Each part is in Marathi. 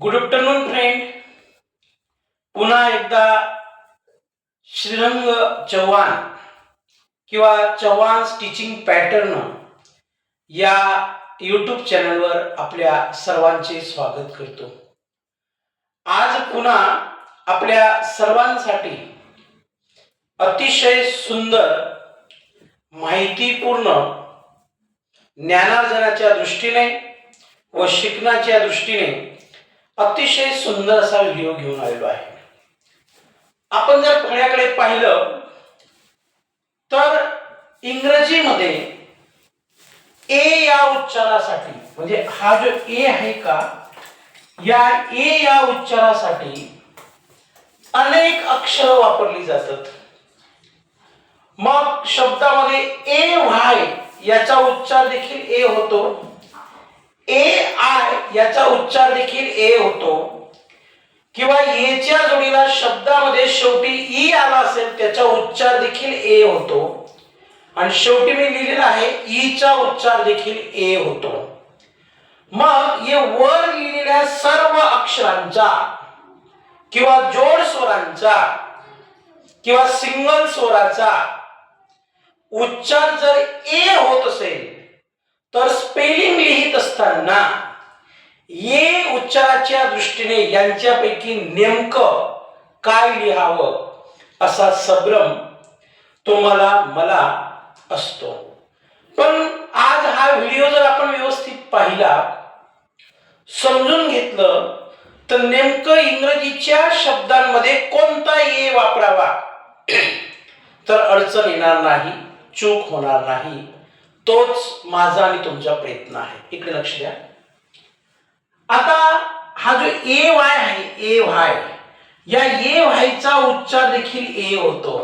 गुड आफ्टरनून फ्रेंड पुन्हा एकदा श्रीरंग चव्हाण किंवा चव्हाण टीचिंग पॅटर्न या यूट्यूब चॅनलवर आपल्या सर्वांचे स्वागत करतो. आज पुन्हा आपल्या सर्वांसाठी अतिशय सुंदर माहितीपूर्ण ज्ञानार्जनाच्या दृष्टीने व शिकण्याच्या दृष्टीने अतिशय सुंदर असा व्हिडिओ घेऊन आलेलो आहे. आपण जर पुण्याकडे पाहिलं तर इंग्रजीमध्ये ए या उच्चारासाठी म्हणजे हा जो ए आहे का या ए या उच्चारासाठी अनेक अक्षर वापरली जातात. मग शब्दामध्ये ए व्हाय याचा उच्चार देखील ए होतो. ए आय याचा उच्चार देखील ए होतो. किंवा एच्या जोडीला शब्दामध्ये शेवटी ई आला असेल त्याचा उच्चार देखील ए होतो. आणि शेवटी मी लिहिलेला आहे ईचा उच्चार देखील ए होतो. मग हे वर लिहिलेल्या सर्व अक्षरांचा किंवा जोड स्वरांचा किंवा सिंगल स्वराचा उच्चार जर ए होत असेल तर स्पेलिंग लिहित असताना ये उच्चाराच्या दृष्टीने यांच्यापैकी नेमकं काय लिहावं असा संभ्रम तुम्हाला मला असतो. पण आज हा व्हिडिओ जर आपण व्यवस्थित पाहिला समजून घेतलं तर नेमकं इंग्रजीच्या शब्दांमध्ये कोणता ये वापरावा? तर अडचण येणार नाही चूक होणार नाही. तोच माझा आणि तुमचा प्रयत्न आहे. इकडे लक्ष द्या. आता हा जो ए वाय आहे ए व्हाय या ए व्हायचा उच्चार देखील ए होतो.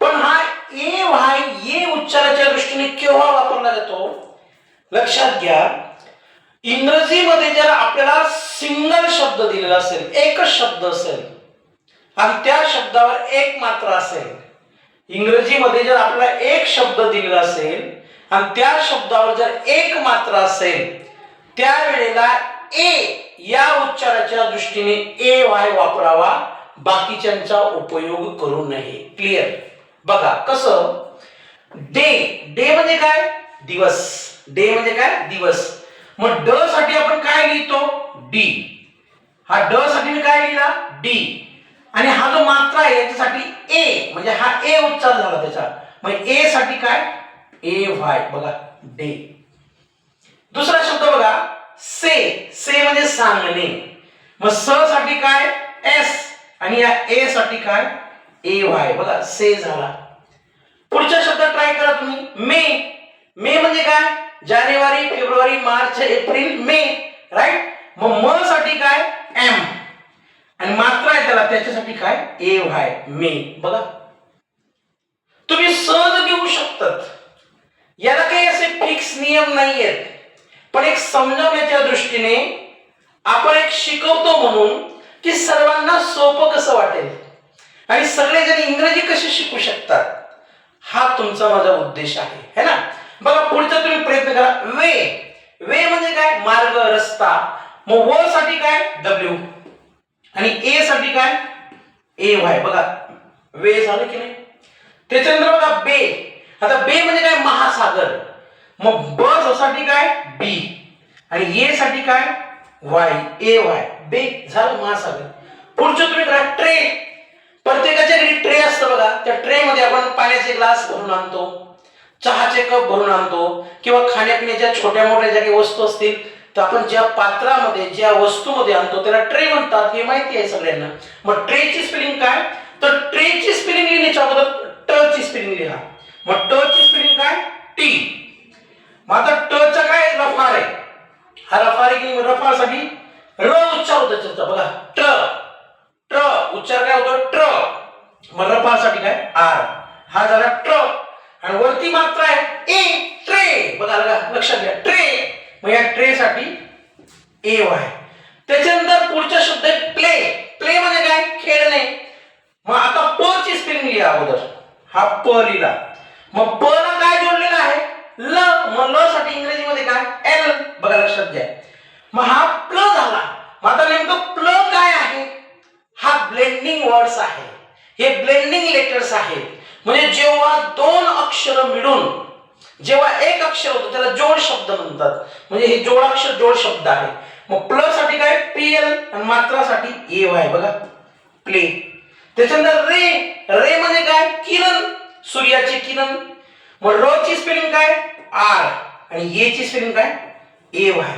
पण हा ए व्हाय ए उच्चाराच्या दृष्टीने केव्हा वापरला जातो? लक्षात घ्या. इंग्रजीमध्ये जर आपल्याला सिंगल शब्द दिलेला असेल एकच शब्द असेल आणि त्या शब्दावर एक मात्र असेल इंग्रजीमध्ये जर आपल्याला एक शब्द दिलेला असेल आणि त्या शब्दावर जर एक मात्र असेल त्यावेळेला ए या उच्चाराच्या दृष्टीने ए वाय वापरावा बाकीच्यांचा उपयोग करू नये. क्लिअर बघा कसं? डे. डे म्हणजे काय? दिवस. डे म्हणजे काय? दिवस. मग ड साठी आपण काय लिहितो? डी. हा ड साठी मी काय लिहिला? डी. आणि हा जो मात्रा आहे याच्यासाठी ए. म्हणजे हा ए उच्चार झाला त्याचा. मग ए साठी काय? ए व्हाय बघा डे दुसरा शब्द बघा से. से म्हणजे सांगणे. मग स साठी काय? एस आणि या ए साठी काय? ए व्हाय बघा से झाला. पुढच्या शब्दात ट्राय करा तुम्ही. मे. मे म्हणजे काय? जानेवारी फेब्रुवारी मार्च एप्रिल मे. राईट मग म साठी काय? एम आणि मात्र आहे त्याला त्याच्यासाठी काय? ए व्हाय मे. बघा. तुम्ही सहज घेऊ शकतात याला काही असे फिक्स नियम नाही आहेत पण एक समजवण्याच्या दृष्टीने आपण एक शिकवतो म्हणून की सर्वांना सोपं कसं वाटेल? आणि सगळेजण इंग्रजी कसे शिकू शकतात? हा तुमचा माझा उद्देश आहे. है ना? बघा पुढचा तुम्ही प्रयत्न करा. वे. वे म्हणजे काय? मार्ग रस्ता. मग व साठी काय? डब्ल्यू आणि ए साठी काय? ए व्हाय बघा वे झालं की नाही? त्याच्यानंतर बघा बे आता बे म्हणजे काय? महासागर. मग ब साठी काय? बी आणि ए साठी काय? वाय ए वाय बे झालं महासागर. पुढचं तुम्ही करा ट्रे. प्रत्येकाच्या घरी ट्रे असतं बघा. त्या ट्रे मध्ये आपण पाण्याचे ग्लास भरून आणतो चहाचे कप भरून आणतो किंवा खाण्यापिण्याच्या छोट्या मोठ्या ज्या काही वस्तू असतील तर आपण ज्या पात्रामध्ये ज्या वस्तूमध्ये आणतो त्याला ट्रे म्हणतात हे माहिती आहे सगळ्यांना. मग ट्रेची स्पेलिंग काय? तर ट्रेची स्पेलिंग लिहिण्याच्या अगोदर ट ची स्पेलिंग लिहा. मग ट ची स्पेलिंग काय? टी मग आता ट चा काय रफार आहे? हा रफार आहे की रफारसाठी र उच्चार होतो त्याचा बघा. ट. ट्र उच्चार काय होतो? ट्र मग रफासाठी काय? आर. हा झाला ट्र आणि वरती मात्र आहे ए ट्रे. बघा लक्षात घ्या. ट्रे. मग या ट्रे साठी ए आहे. त्याच्यानंतर पुढचा शब्द आहे प्ले. प्ले म्हणजे काय? खेळणे. मग आता प ची स्पेलिंग लिहा अगोदर. हा प लिहिला. मग प ला काय जोडलेलं आहे? ल. मग ल साठी इंग्रजीमध्ये काय? एल. बघा लक्षात घ्या. मग हा प्ल झाला. मग आता नेमकं प्ल काय आहे? हा ब्लेंडिंग वर्ड्स आहे. हे ब्लेंडिंग लेटर्स आहेत. म्हणजे जेव्हा दोन अक्षर मिळून जेव्हा एक अक्षर होतो त्याला जोड शब्द म्हणतात. म्हणजे हे जोड अक्षर जोड शब्द आहे. मग प्लसाठी काय? पी एल आणि मात्रासाठी ए वाय बघा. प्ले त्याच्यानंतर रे. रे म्हणजे काय? सूर्याचे किरण. मग र ची स्पेलिंग काय? आर आणि ए ची स्पेलिंग काय? ए वाय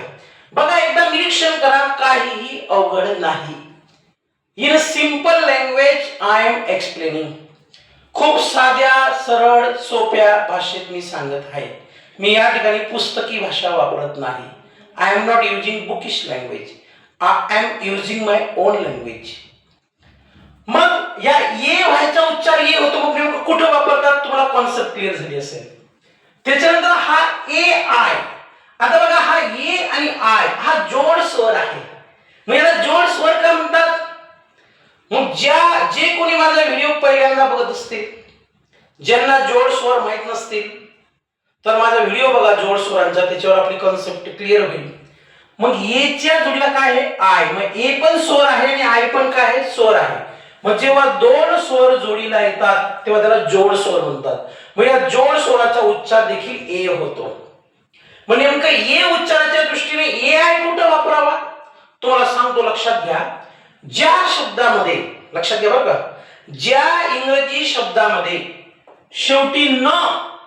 बघा एकदा निरीक्षण करा काहीही अवघड नाही. In simple language I am explaining खूप साध्या सरळ सोप्या भाषेत मी सांगत आहे. मी या ठिकाणी पुस्तकी भाषा वापरत नाही. I am not using bookish language I am using my own language मग या ये व्हायचा उच्चार ये होतो मग कुठं वापरतात? तुम्हाला कॉन्सेप्ट क्लिअर झाली असेल. त्याच्यानंतर हा ए आय. आता बघा हा ए आणि आय हा जोड स्वर आहे. मग याला जोड स्वर का म्हणतात? मग ज्या जे कोणी माझा व्हिडिओ पहिल्यांदा बघत असतील ज्यांना जोड स्वर माहीत नसतील तर माझा व्हिडिओ बघा जोड स्वरांचा त्याच्यावर आपली कॉन्सेप्ट क्लिअर होईल. मग एच्या जोडीला काय आहे? आय. मग ए पण स्वर आहे आणि आय पण काय आहे? स्वर आहे. मग जेव्हा दोन स्वर जोडीला येतात तेव्हा त्याला जोड स्वर म्हणतात. मग या जोड स्वराचा उच्चार देखील ए होतो. मग नेमकं ए उच्चाराच्या दृष्टीने ए आय कुठं वापरावा? तुम्हाला सांगतो लक्षात घ्या. ज्या शब्दामध्ये लक्षात घ्या बरं का ज्या इंग्रजी शब्दामध्ये शेवटी न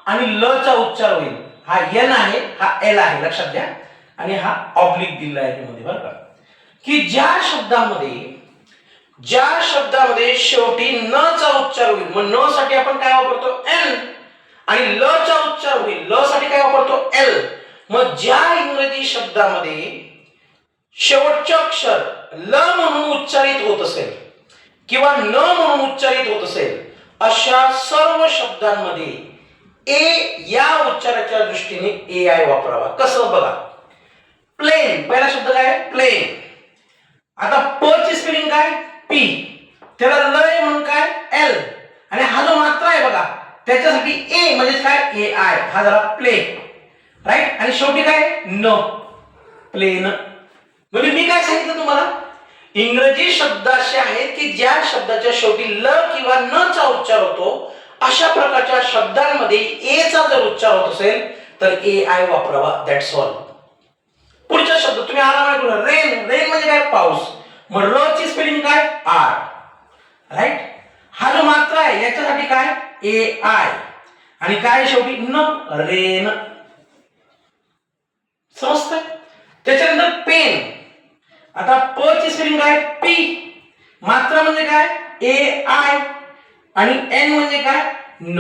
आणि ल चा उच्चार होईल. हा एन आहे हा एल आहे लक्षात घ्या. आणि हा ऑब्लिक दिला आहे मध्ये बरं का. की ज्या शब्दामध्ये ज्या शब्दामध्ये शेवटी न चा उच्चार होईल मग न साठी आपण काय वापरतो? एन आणि ल चा उच्चार होईल ल साठी काय वापरतो? एल. मग ज्या इंग्रजी शब्दामध्ये शेवटचे अक्षर ल म्हणून उच्चारित होत असेल किंवा न म्हणून उच्चारित होत असेल अशा सर्व शब्दांमध्ये ए या उच्चाराच्या दृष्टीने ए आय वापरावा. कसं? बघा. प्लेन. पहिला शब्द काय? प्लेन. आता प ची स्पेलिंग काय? पी त्याला लय म्हणून काय? एल आणि हा जो मात्रा आहे बघा त्याच्यासाठी ए म्हणजे काय? ए आय हा झाला प्ले राईट आणि शेवटी काय? न. प्लेन म्हणजे मी काय सांगितलं तुम्हाला? इंग्रजी शब्द असे आहेत की ज्या शब्दाच्या शेवटी ल किंवा न चा उच्चार होतो अशा प्रकारच्या शब्दांमध्ये ए चा जर उच्चार होत असेल तर ए आय वापरावा. दॅट्स ऑल पुढचा शब्द तुम्ही आला रेन रेन म्हणजे काय? पाऊस. मग र काय? आर राईट हा जो मात्रा आहे. याच्यासाठी काय? ए आय आणि काय शेवटी? न रेन समजत? त्याच्यानंतर पेन आता प ची स्पेलिंग काय? पी मात्रा म्हणजे काय? ए आय आणि एन म्हणजे काय? न.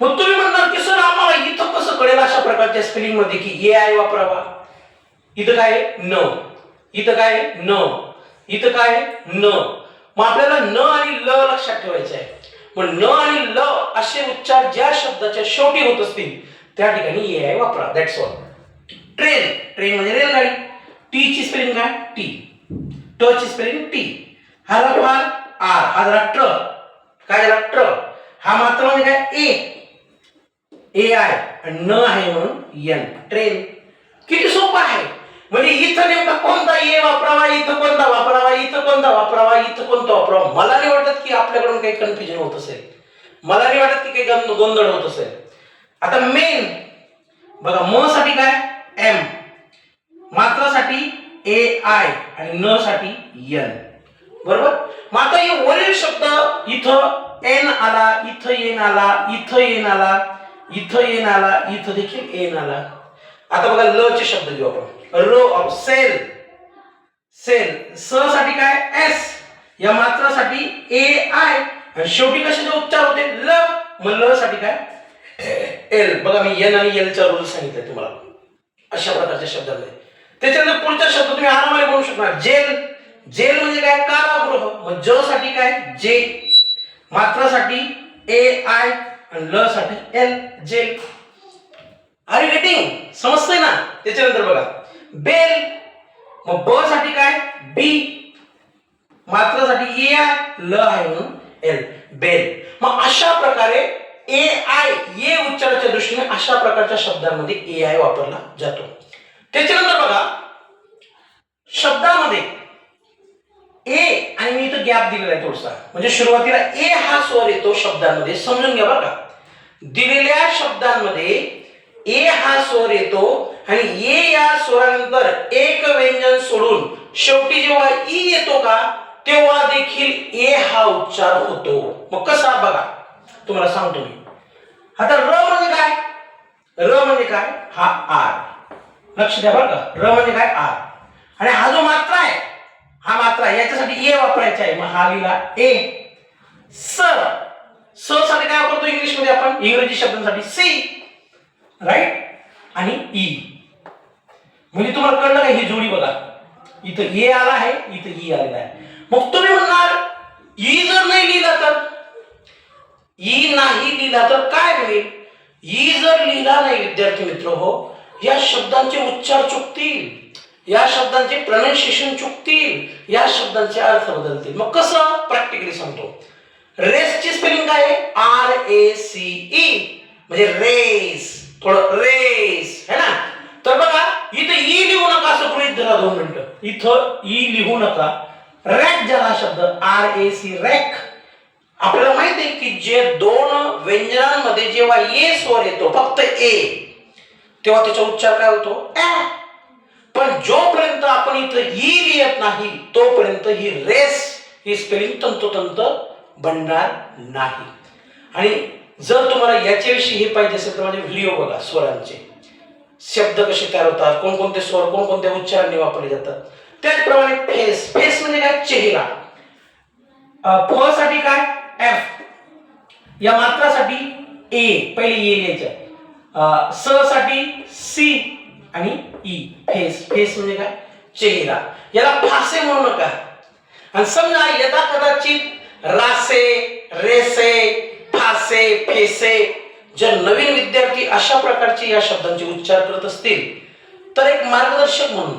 मग तुम्ही म्हणणार की सर आम्हाला इथं कसं कळेल अशा प्रकारच्या स्पेलिंगमध्ये की ए आय वापरावा? इथं काय न. इथं काय न. इथं काय आहे? न. मग आपल्याला न आणि ल लक्षात ठेवायचं आहे. मग न आणि ल असे उच्चार ज्या शब्दाच्या शेवटी होत असतील त्या ठिकाणी ए आय वापरा. दॅट्स ऑल ट्रेन ट्रेन म्हणजे रेलगाडी. टी ची स्पेलिंग काय? टी ट ची स्पेलिंग टी हा झाला फार आर हा झाला ट्र काय झाला? ट्र हा मात्र म्हणजे काय? ए ए आय न आहे म्हणून एन ट्रेन किती सोपं आहे? म्हणजे इथं नेमका कोणता ये वापरावा इथं कोणता वापरावा इथं कोणता वापरावा इथं कोणता वापरावा? मला नाही वाटत की आपल्याकडून काही कन्फ्युजन होत असेल. मला नाही वाटत की काही गोंधळ होत असेल. आता मेन बघा म साठी काय? एम मात्रासाठी ए आय आणि न साठी एन बरोबर? मग आता हे वरील शब्द इथं एन आला इथं येन आला इथं येन आला इथं येन आला इथं देखील एन आला. आता बघा ल चे शब्द घेऊ आपण. Row of cell. सेल. स साठी काय? एस. या मात्रासाठी ए आय. आणि शेवटी कशाचे उच्चार होते? ल. मग ल साठी काय? एल. बघा मी एन आणि एलचा रूल सांगितलं तुम्हाला. अशा प्रकारच्या शब्दांमध्ये. त्याच्यानंतर पुढचा शब्द तुम्ही आरामाने बोलू शकणार. जेल. जेल म्हणजे काय? कारागृह. मग ज साठी काय? जे. मात्रासाठी ए आय आणि ल साठी L. Jail. Are you getting समजतंय ना? त्याच्यानंतर बघा. बेल मग ब साठी काय? बी. मात्रासाठी ए आय ल आहे म्हणून एल. बेल. मग अशा प्रकारे ए आय ए उच्चाराच्या दृष्टीने अशा प्रकारच्या शब्दांमध्ये ए आय वापरला जातो. त्याच्यानंतर बघा शब्दामध्ये ए आणि मी इथं गॅप दिलेला आहे थोडसा. म्हणजे सुरुवातीला ए हा स्वर येतो शब्दांमध्ये समजून घ्या बरं का. दिलेल्या शब्दांमध्ये ए हा स्वर येतो आणि ए या स्वरानंतर एक व्यंजन सोडून शेवटी जेव्हा ई येतो का तेव्हा देखील ए हा उच्चार होतो. मग कसा बघा? तुम्हाला सांगतो मी. आता र म्हणजे काय? र म्हणजे काय? हा आर. लक्ष द्या बरं का. र म्हणजे काय? आर. आणि हा जो मात्रा आहे हा मात्रा आहे, याच्यासाठी ए वापरायचा आहे. मग हा लिहिला ए. स. स साठी काय वापरतो? इंग्लिशमध्ये आपण? इंग्रजी शब्दांसाठी सी. राईट आणि ई म्हणजे तुम्हाला कळलं का ही जोडी बघा? इथं ए आला आहे इथं ई आलेला आहे. मग तुम्ही म्हणणार ई e जर नाही लिहिला तर? ई नाही लिहिला तर काय होईल? ई जर लिहिला नाही विद्यार्थी मित्र हो या शब्दांचे उच्चार चुकतील. या शब्दांचे प्रोनाउन्सिएशन चुकतील. या शब्दांचे अर्थ बदलतील. मग कसं? प्रॅक्टिकली सांगतो. रेसची स्पेलिंग काय आहे? आर ए सी ई म्हणजे रेस थोडं रेस है ना? तर बघा इथं ई लिहू नका असं गृहित धरा दोन मिनिटं. इथं ई लिहू नका. रॅक ज्याला शब्द आर ए सी रॅक. आपल्याला माहिती आहे की जे दोन व्यंजनांमध्ये जेव्हा ए स्वर येतो फक्त ए तेव्हा त्याचा उच्चार काय होतो? ए पण जोपर्यंत आपण इथं ई लिहित नाही तोपर्यंत ही रेस ही स्पेलिंग तंतोतंत बनणार नाही. आणि जर तुम्हाला याच्याविषयी हे पाहिजे असेल तर माझे व्हिडिओ बघा स्वरांचे. शब्द कसे तयार होतात कोणकोणते स्वर कोणकोणत्या उच्चारांनी वापरले जातात. त्याचप्रमाणे फेस. फेस म्हणजे काय? चेहरा. अ, फ साठी काय? एफ या मात्रासाठी ए पहिले ए लिहायचं. स साठी सी आणि ई फेस. फेस म्हणजे काय? चेहरा. याला फासे म्हणू नका. आणि समजा यदा कदाचित रासे रेसे फासे फेसे जर नवीन विद्यार्थी अशा प्रकारचे या शब्दांचे उच्चार करत असतील तर एक मार्गदर्शक म्हणून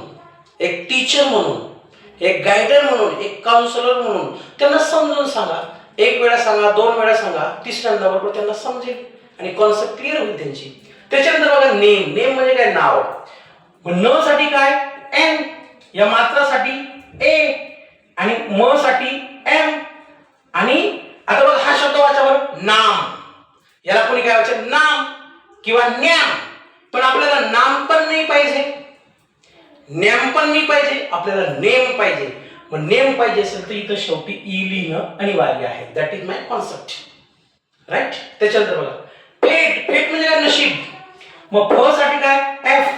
एक टीचर म्हणून एक गायडर म्हणून एक काउन्सिलर म्हणून त्यांना समजून सांगा. एक वेळा सांगा दोन वेळा सांगा तिसऱ्यांदा बरोबर त्यांना समजेल आणि कॉन्सेप्ट क्लिअर होईल त्यांची. त्याच्यानंतर बघा नेम नेम म्हणजे काय? नाव. मग न साठी काय? एन या मात्रासाठी ए आणि म साठी एम आणि आता बघा हा शब्द वाच्यावर नाम याला कोणी काय वाचायचं नाम किंवा पण आपल्याला नाम पण नाही पाहिजे. नेम पण नाही पाहिजे आपल्याला नेम पाहिजे. मग नेम पाहिजे असेल तर इथं शेवटी ई लिहिणं अनिवार्य आहे. That is my concept right त्याच्यानंतर बघा. पेट पेट म्हणजे काय? नशीब. मग फ साठी काय? एफ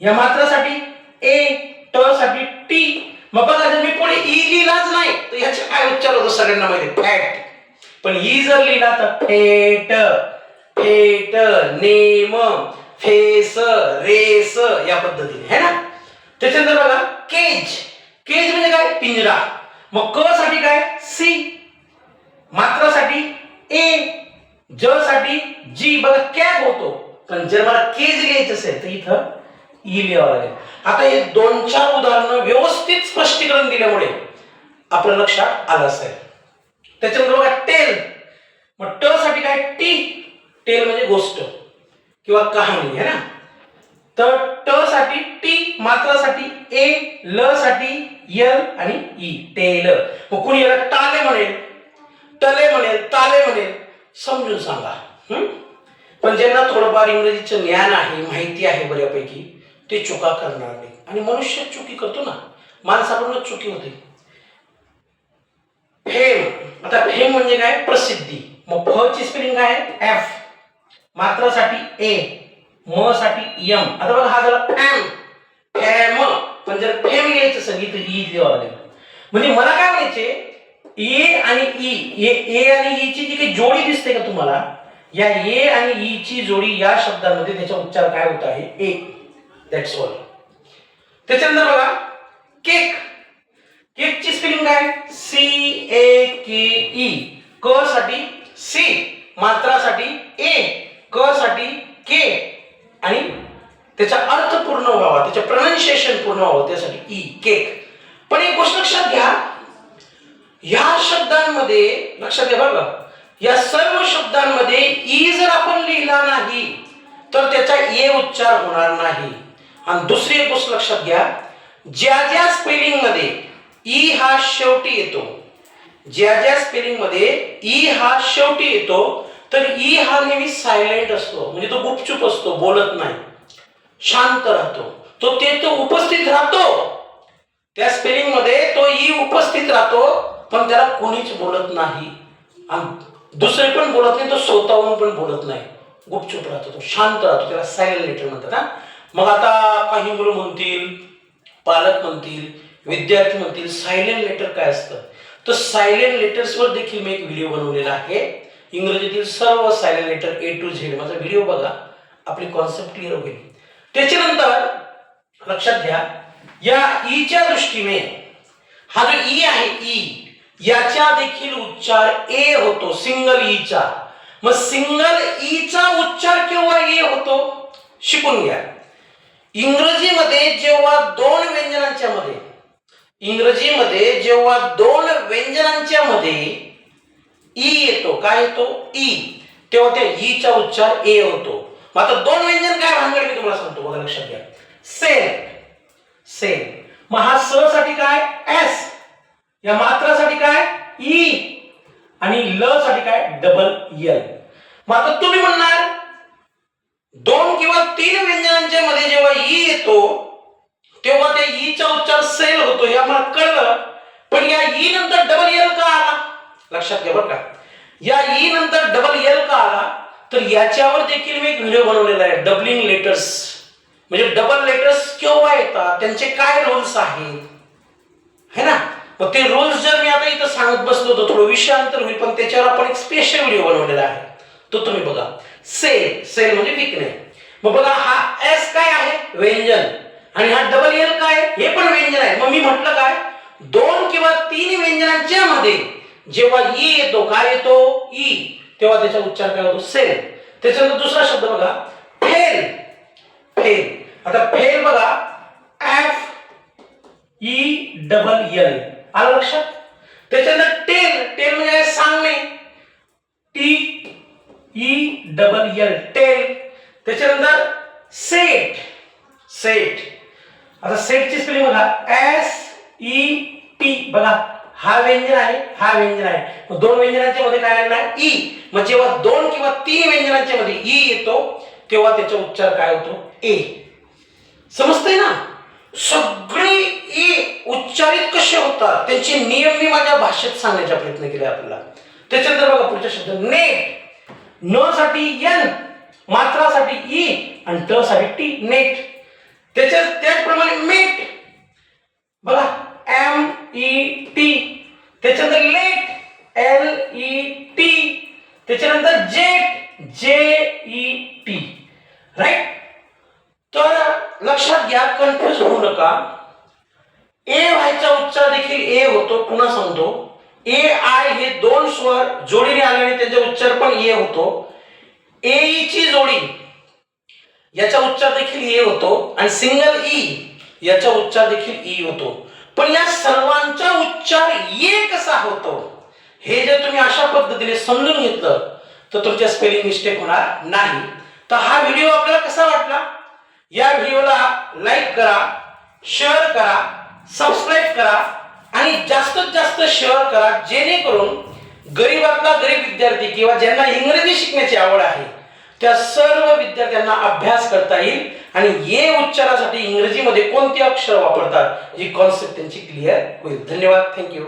या मात्रासाठी ए ट साठी टी मग बघा जर मी पुढे ई लिहिलाच नाही तर याचे काय उच्चार होतो सगळ्यांना माहिती फॅट पण ई जर लिहिला तर fate fate name face race या पद्धतीने है ना? त्याच्यानंतर बघा केज. केज म्हणजे काय? पिंजरा. मग क साठी काय? सी. मात्रासाठी ए. ज साठी जी. बघा कॅब होतो. पण जर मला केज लिहायचं असेल तर इथं ई लिहावं लागेल. आता हे दोन चार उदाहरणं व्यवस्थित स्पष्टीकरण दिल्यामुळे आपल्या लक्षात आलं असेल. त्याच्यानंतर बघा टेल. मग ट साठी काय? टी. टेल म्हणजे गोष्ट किंवा कहाणी है ना? तर ट साठी टी मात्रासाठी ए ल साठी यल आणि ई टेल. मग कुणी याला टाले म्हणेल टले म्हणेल ताले म्हणेल समजून सांगा. पण ज्यांना थोडंफार इंग्रजीचं ज्ञान आहे माहिती आहे बऱ्यापैकी ते चुका करणार नाही. आणि मनुष्य चुकी करतो ना माणसाकडूनच चुकी होते. फेम. आता फेम म्हणजे काय? प्रसिद्धी. मग फ ची स्पेलिंग काय? एफ मात्रासाठी ए म साठी यम. आता बघा हा झाला एम. एम. पण जर एम घ्यायचं सगळी तर ई लिहावं लागेल. म्हणजे मला काय म्हणायचे? ए आणि ई. ए आणि ई ची जी काही जोडी दिसते का तुम्हाला या ए आणि ई ची जोडी या शब्दांमध्ये त्याचा उच्चार काय होत आहे? ए. दॅट्स ऑल त्याच्यानंतर बघा केक. केकची स्पेलिंग काय? सी ए के ई क साठी सी मात्रासाठी ए क साठी के आणि त्याचा अर्थ पूर्ण व्हावा त्याचं प्रोनाउन्सिएशन पूर्ण व्हावं त्यासाठी e, ई केक पण एक गोष्ट लक्षात घ्या या शब्दांमध्ये लक्षात घ्या बघा या सर्व शब्दांमध्ये ई जर आपण लिहिला नाही तर त्याचा ए उच्चार होणार नाही. आणि दुसरी एक गोष्ट लक्षात घ्या ज्या ज्या स्पेलिंगमध्ये ई e हा शेवटी येतो ज्या ज्या स्पेलिंगमध्ये ई हा शेवटी येतो तर ई हा नेहमी सायलेंट असतो. म्हणजे तो गुपचूप असतो बोलत नाही. शांत राहतो. तो ते तो उपस्थित राहतो. त्या स्पेलिंगमध्ये तो ई उपस्थित राहतो पण त्याला कोणीच बोलत नाही. दुसरे पण बोलत नाही तो स्वतःहून पण बोलत नाही. गुपचूप राहतो तो शांत राहतो. त्याला सायलेंट लेटर म्हणतात ना मग आता काही मुलं म्हणतील पालक म्हणतील विद्यार्थी म्हणतील सायलेंट लेटर काय असतं? तर सायलेंट लेटर्सवर देखील मी एक व्हिडिओ बनवलेला आहे. इंग्रजीतील सर्व silent letter A to Z माझा व्हिडिओ बघा. आपली कॉन्सेप्ट क्लिअर होईल. त्याच्यानंतर लक्षात घ्या या e ईच्या दृष्टीने हा जो ई आहे e, ई याच्या देखील उच्चार ए होतो सिंगल ईचा मग सिंगल ईचा उच्चार केव्हा ए होतो? शिकून घ्या. इंग्रजीमध्ये जेव्हा दोन व्यंजनांच्या मध्ये इंग्रजीमध्ये जेव्हा दोन व्यंजनांच्या मध्ये काय येतो ई. तेव्हा त्या ईचा उच्चार ए होतो. मग आता दोन व्यंजन काय भानगड मी तुम्हाला सांगतो बघा लक्षात घ्या. सेन सेन मग हा स साठी काय? एस. या मात्रासाठी काय? ई. आणि ल साठी काय? डबल एल मग आता तुम्ही म्हणणार दोन किंवा तीन व्यंजनांच्या मध्ये जेव्हा ई येतो तेव्हा त्या ईचा उच्चार सेल होतो. हे आम्हाला कळलं. पण या ई नंतर डबल एल का आला? लक्षात घ्या बरं का. या ई नंतर डबल एल का आला तर याच्यावर देखील मी एक व्हिडिओ बनवलेला आहे. डबलिंग लेटर्स म्हणजे डबल लेटर्स केव्हा येतात? त्यांचे काय रोल्स आहेत? है ना? मग ते रोल्स जर मी आता इथं सांगत बसलो तर थोडं विषयांतर होईल पण त्याच्यावर आपण एक स्पेशल व्हिडिओ बनवलेला आहे. तो तुम्ही बघा. सेल सेल म्हणजे विकणे. मग बघा हा एस काय आहे? व्यंजन. आणि हा डबल एल काय हे पण व्यंजन आहे. मग मी म्हटलं काय? दोन किंवा तीन व्यंजनांच्या मध्ये जेव्हा ई येतो काय येतो? ई. तेव्हा त्याचा उच्चार काय होतो? सेल. त्याच्यानंतर दुसरा शब्द बघा फेल. फेल. आता फेल बघा एफ ई डबल एल. आलं लक्षात? त्याच्यानंतर टेल. टेल म्हणजे काय? सांगणे. T E double L. Tell. त्याच्यानंतर सेट. सेट. आता सेटची स्पेलिंग बघा. S E T. बघा. हा व्यंजन आहे हा व्यंजन आहे. मग दोन व्यंजनांच्या मध्ये काय आलेला आहे ई. मग जेव्हा दोन किंवा तीन व्यंजनांच्या मध्ये ई येतो तेव्हा त्याचा उच्चार काय होतो? ए. समजतंय ना? सगळे ई उच्चारित कसे होतात? त्यांचे नियम मी माझ्या भाषेत सांगण्याचा प्रयत्न केला आपल्याला. त्याच्यानंतर बघा पुढचा शब्द नेट न साठी एन मात्रासाठी ई आणि ट साठी टी नेट. त्याच्या त्याचप्रमाणे मेट. बघा एम ई टी त्याच्यानंतर लेट एल ई टी त्याच्यानंतर jet J E T. Right तर लक्षात घ्या कन्फ्युज होऊ नका. ए व्हायचा उच्चार देखील ए होतो पुन्हा सांगतो. ए आय हे दोन स्वर जोडीने आल्याने त्याचा उच्चार पण ए होतो. ए ची जोडी याचा उच्चार देखील ए होतो. आणि सिंगल ई याचा उच्चार देखील ई होतो. पण या सर्वांचा उच्चार एक कसा होतो. हे जर तुम्ही अशा पद्धतीने समजून घेतलं तर तुमच्या स्पेलिंग मिस्टेक होणार नाही. तर हा व्हिडिओ आपल्याला कसा वाटला? या व्हिडिओला लाईक करा शेअर करा सबस्क्राईब करा आणि जास्तीत जास्त शेअर करा जेणेकरून गरीबातला गरीब विद्यार्थी किंवा ज्यांना इंग्रजी शिकण्याची आवड आहे त्या सर्व विद्यार्थ्यांना अभ्यास करता येईल आणि ये उच्चारासाठी इंग्रजीमध्ये कोणती अक्षर वापरतात ही कॉन्सेप्ट त्यांची क्लिअर होईल. धन्यवाद. थँक्यू